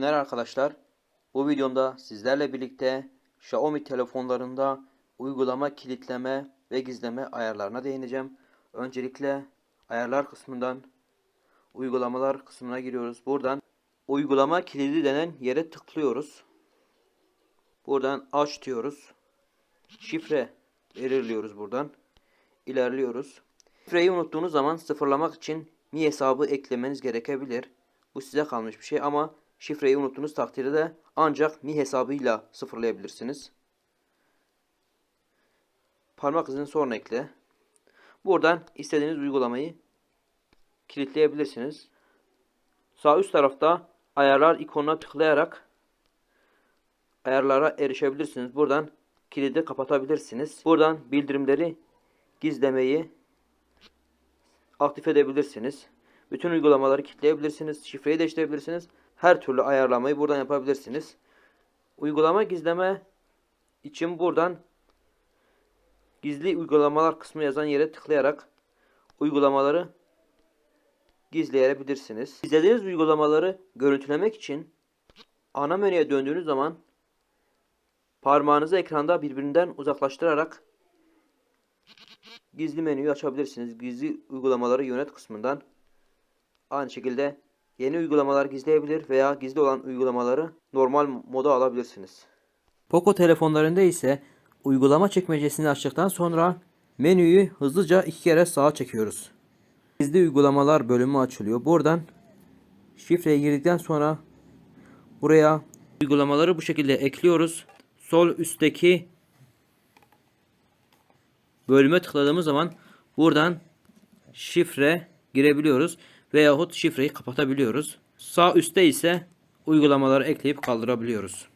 günler arkadaşlar. Bu videomda sizlerle birlikte Xiaomi telefonlarında uygulama kilitleme ve gizleme ayarlarına değineceğim. Öncelikle ayarlar kısmından uygulamalar kısmına giriyoruz. Buradan uygulama kilidi denen yere tıklıyoruz. Buradan aç diyoruz. Şifre belirliyoruz buradan. İlerliyoruz. Şifreyi unuttuğunuz zaman sıfırlamak için Mi hesabı eklemeniz gerekebilir. Bu size kalmış bir şey ama şifreyi unuttuğunuz takdirde de ancak Mi hesabıyla sıfırlayabilirsiniz. Parmak izini sonra ekle. Buradan istediğiniz uygulamayı kilitleyebilirsiniz. Sağ üst tarafta ayarlar ikonuna tıklayarak ayarlara erişebilirsiniz. Buradan kilidi kapatabilirsiniz. Buradan bildirimleri gizlemeyi aktif edebilirsiniz. Bütün uygulamaları kilitleyebilirsiniz. Şifreyi değiştirebilirsiniz. Her türlü ayarlamayı buradan yapabilirsiniz. Uygulama gizleme için buradan gizli uygulamalar kısmı yazan yere tıklayarak uygulamaları gizleyebilirsiniz. İzlediğiniz uygulamaları görüntülemek için ana menüye döndüğünüz zaman parmağınızı ekranda birbirinden uzaklaştırarak gizli menüyü açabilirsiniz. Gizli uygulamaları yönet kısmından aynı şekilde yeni uygulamalar gizleyebilir veya gizli olan uygulamaları normal moda alabilirsiniz. Poco telefonlarında ise uygulama çekmecesini açtıktan sonra menüyü hızlıca iki kere sağa çekiyoruz. Gizli uygulamalar bölümü açılıyor. Buradan şifreye girdikten sonra buraya uygulamaları bu şekilde ekliyoruz. Sol üstteki bölüme tıkladığımız zaman buradan şifre girebiliyoruz veyahut şifreyi kapatabiliyoruz. Sağ üstte ise uygulamaları ekleyip kaldırabiliyoruz.